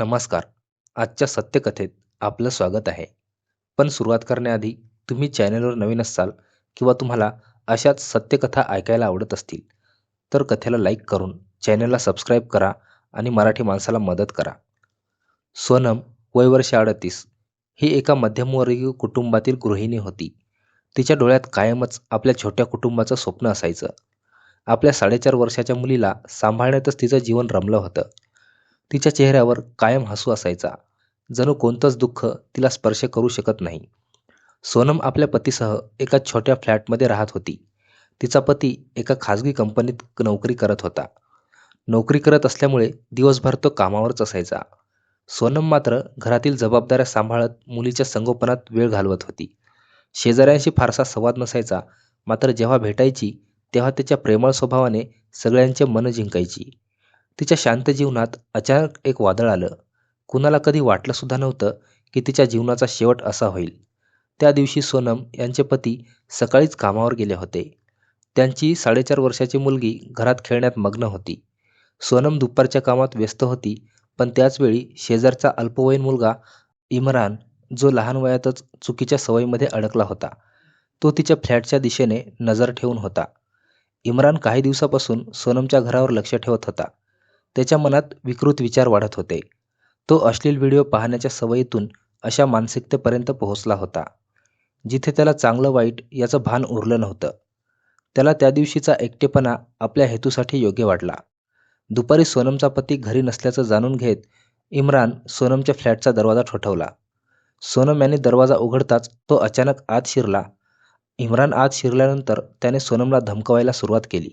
नमस्कार. आजच्या सत्यकथेत आपलं स्वागत आहे. पण सुरुवात करण्याआधी तुम्ही चॅनलवर नवीन असाल किंवा तुम्हाला अशाच सत्यकथा ऐकायला आवडत असतील तर कथेला लाईक करून चॅनलला सबस्क्राईब करा आणि मराठी माणसाला मदत करा. सोनम वय वर्ष अडतीस ही एका मध्यमवर्गीय कुटुंबातील गृहिणी होती. तिच्या डोळ्यात कायमच आपल्या छोट्या कुटुंबाचं स्वप्न असायचं. आपल्या साडेचार वर्षाच्या मुलीला सांभाळण्यातच तिचं जीवन रमलं होतं. तिच्या चेहऱ्यावर कायम हसू असायचा. जणू कोणतंच दुःख तिला स्पर्श करू शकत नाही. सोनम आपल्या पतीसह एका छोट्या फ्लॅटमध्ये राहत होती. तिचा पती एका खाजगी कंपनीत नोकरी करत होता. नोकरी करत असल्यामुळे दिवसभर तो कामावरच असायचा. सोनम मात्र घरातील जबाबदाऱ्या सांभाळत मुलीच्या संगोपनात वेळ घालवत होती. शेजाऱ्यांशी फारसा संवाद नसायचा. मात्र जेव्हा भेटायची तेव्हा त्याच्या प्रेमळ स्वभावाने सगळ्यांचे मन जिंकायची. तिच्या शांत जीवनात अचानक एक वादळ आलं. कुणाला कधी वाटलंसुद्धा नव्हतं की तिच्या जीवनाचा शेवट असा होईल. त्या दिवशी सोनम यांचे पती सकाळीच कामावर गेले होते. त्यांची साडेचार वर्षाची मुलगी घरात खेळण्यात मग्न होती. सोनम दुपारच्या कामात व्यस्त होती पण त्याचवेळी शेजारचा अल्पवयीन मुलगा इम्रान जो लहान वयातच चुकीच्या सवयीमध्ये अडकला होता तो तिच्या फ्लॅटच्या दिशेने नजर ठेवून होता. इम्रान काही दिवसापासून सोनमच्या घरावर लक्ष ठेवत होता. त्याच्या मनात विकृत विचार वाढत होते. तो अश्लील व्हिडिओ पाहण्याच्या सवयीतून अशा मानसिकतेपर्यंत पोहोचला होता जिथे त्याला चांगलं वाईट याचं भान उरलं नव्हतं. त्याला त्या दिवशीचा एकटेपणा आपल्या हेतूसाठी योग्य वाटला. दुपारी सोनमचा पती घरी नसल्याचं जाणून घेत इम्रान सोनमच्या फ्लॅटचा दरवाजा ठोठवला. सोनम यांनी दरवाजा उघडताच तो अचानक आत शिरला. इम्रान आत शिरल्यानंतर त्याने सोनमला धमकवायला सुरुवात केली.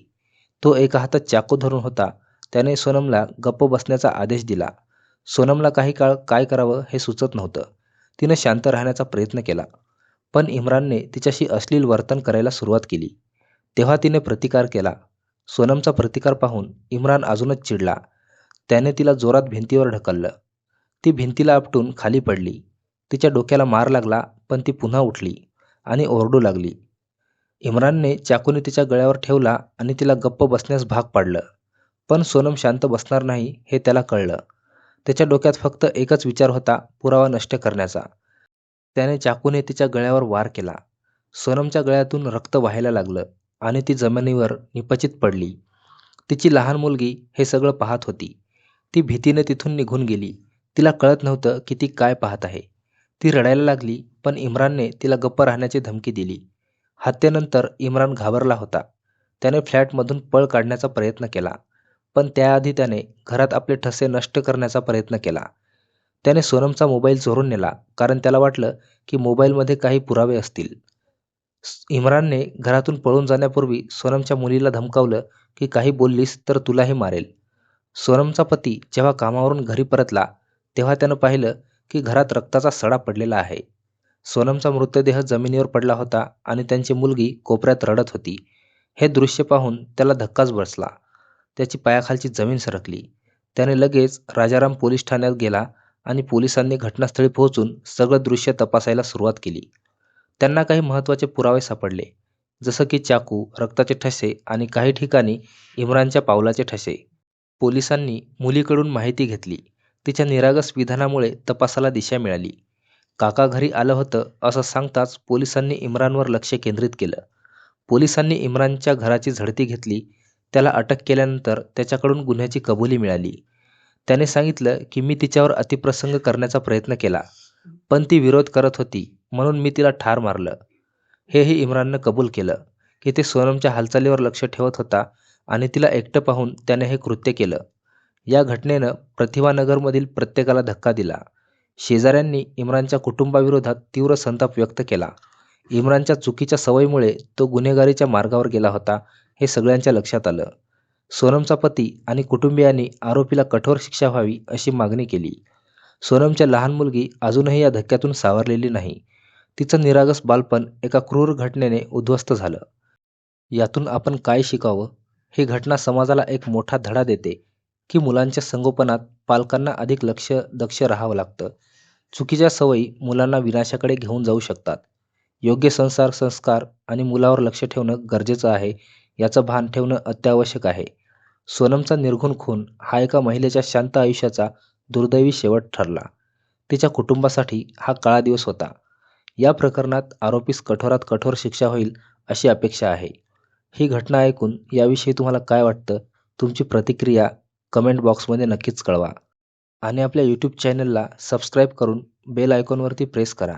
तो एका हातात चाकू धरून होता त्याने सोनमला गप्प बसण्याचा आदेश दिला. सोनमला काही काळ काय करावं हे सुचत नव्हतं. तिनं शांत राहण्याचा प्रयत्न केला. पण इम्रानने तिच्याशी अश्लील वर्तन करायला सुरुवात केली. तेव्हा तिने प्रतिकार केला. सोनमचा प्रतिकार पाहून इम्रान अजूनच चिडला. त्याने तिला जोरात भिंतीवर ढकललं. ती भिंतीला आपटून खाली पडली. तिच्या डोक्याला मार लागला पण ती पुन्हा उठली आणि ओरडू लागली. इम्रानने चाकूने तिच्या गळ्यावर ठेवला आणि तिला गप्प बसण्यास भाग पाडलं. पण सोनम शांत बसणार नाही हे त्याला कळलं. त्याच्या डोक्यात फक्त एकच विचार होता पुरावा नष्ट करण्याचा. त्याने चाकूने तिच्या गळ्यावर वार केला. सोनमच्या गळ्यातून रक्त व्हायला लागलं आणि ती जमिनीवर निपचित पडली. तिची लहान मुलगी हे सगळं पाहत होती. ती भीतीने तिथून निघून गेली. तिला कळत नव्हतं की ती काय पाहत आहे. ती रडायला लागली पण इम्रानने तिला गप्प राहण्याची धमकी दिली. हत्येनंतर इम्रान घाबरला होता. त्याने फ्लॅटमधून पळ काढण्याचा प्रयत्न केला. पण त्याआधी त्याने घरात आपले ठसे नष्ट करण्याचा प्रयत्न केला. त्याने सोनमचा मोबाईल चोरून नेला कारण त्याला वाटलं की मोबाईलमध्ये काही पुरावे असतील. इम्रानने घरातून पळून जाण्यापूर्वी सोनमच्या मुलीला धमकावलं की काही बोललीस तर तुलाही मारेल. सोनमचा पती जेव्हा कामावरून घरी परतला तेव्हा त्यानं पाहिलं की घरात रक्ताचा सडा पडलेला आहे. सोनमचा मृतदेह जमिनीवर पडला होता आणि त्यांची मुलगी कोपऱ्यात रडत होती. हे दृश्य पाहून त्याला धक्काच बसला. त्याची पायाखालची जमीन सरकली. त्याने लगेच राजाराम पोलीस ठाण्यात गेला आणि पोलिसांनी घटनास्थळी पोहोचून सगळं दृश्य तपासायला सुरुवात केली. त्यांना काही महत्त्वाचे पुरावे सापडले जसं की चाकू रक्ताचे ठसे आणि काही ठिकाणी इम्रानच्या पावलाचे ठसे. पोलिसांनी मुलीकडून माहिती घेतली. तिच्या निरागस विधानामुळे तपासाला दिशा मिळाली. काका घरी आलं होतं असं सांगताच पोलिसांनी इम्रानवर लक्ष केंद्रित केलं. पोलिसांनी इम्रानच्या घराची झडती घेतली त्याला अटक केल्यानंतर त्याच्याकडून गुन्ह्याची कबुली मिळाली. त्याने सांगितलं की मी तिच्यावर अतिप्रसंग करण्याचा प्रयत्न केला पण ती विरोध करत होती म्हणून मी तिला ठार मारलं. हेही इम्राननं कबूल केलं की ते सोनमच्या हालचालीवर लक्ष ठेवत होता आणि तिला एकटं पाहून त्याने हे कृत्य केलं. या घटनेनं प्रतिभानगरमधील प्रत्येकाला धक्का दिला. शेजाऱ्यांनी इम्रानच्या कुटुंबाविरोधात तीव्र संताप व्यक्त केला. इम्रानच्या चुकीच्या सवयीमुळे तो गुन्हेगारीच्या मार्गावर गेला होता हे सगळ्यांच्या लक्षात आलं. सोनमचा पती आणि कुटुंबियांनी आरोपीला कठोर शिक्षा व्हावी अशी मागणी केली. सोनमच्या लहान मुलगी अजूनही या धक्क्यातून सावरलेली नाही. तिचं निरागस बालपण एका क्रूर घटनेने उद्ध्वस्त झालं. यातून आपण काय शिकावं? ही घटना समाजाला एक मोठा धडा देते की मुलांच्या संगोपनात पालकांना अधिक लक्ष दक्ष राहावं लागतं. चुकीच्या सवयी मुलांना विनाशाकडे घेऊन जाऊ शकतात. योग्य संसार संस्कार आणि मुलावर लक्ष ठेवणं गरजेचं आहे याचं भान ठेवणं अत्यावश्यक आहे. सोनमचा निर्घुण खून हा एका महिलेच्या शांत आयुष्याचा दुर्दैवी शेवट ठरला. तिच्या कुटुंबासाठी हा काळा दिवस होता. या प्रकरणात आरोपीस कठोरात कठोर शिक्षा होईल अशी अपेक्षा आहे. ही घटना ऐकून याविषयी तुम्हाला काय वाटतं? तुमची प्रतिक्रिया कमेंट बॉक्समध्ये नक्कीच कळवा. आणि आपल्या यूट्यूब चॅनलला सबस्क्राईब करून बेल आयकॉनवरती प्रेस करा.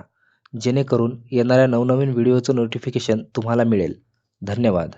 जेणेकरून येणाऱ्या नवनवीन व्हिडिओचं नोटिफिकेशन तुम्हाला मिळेल. धन्यवाद.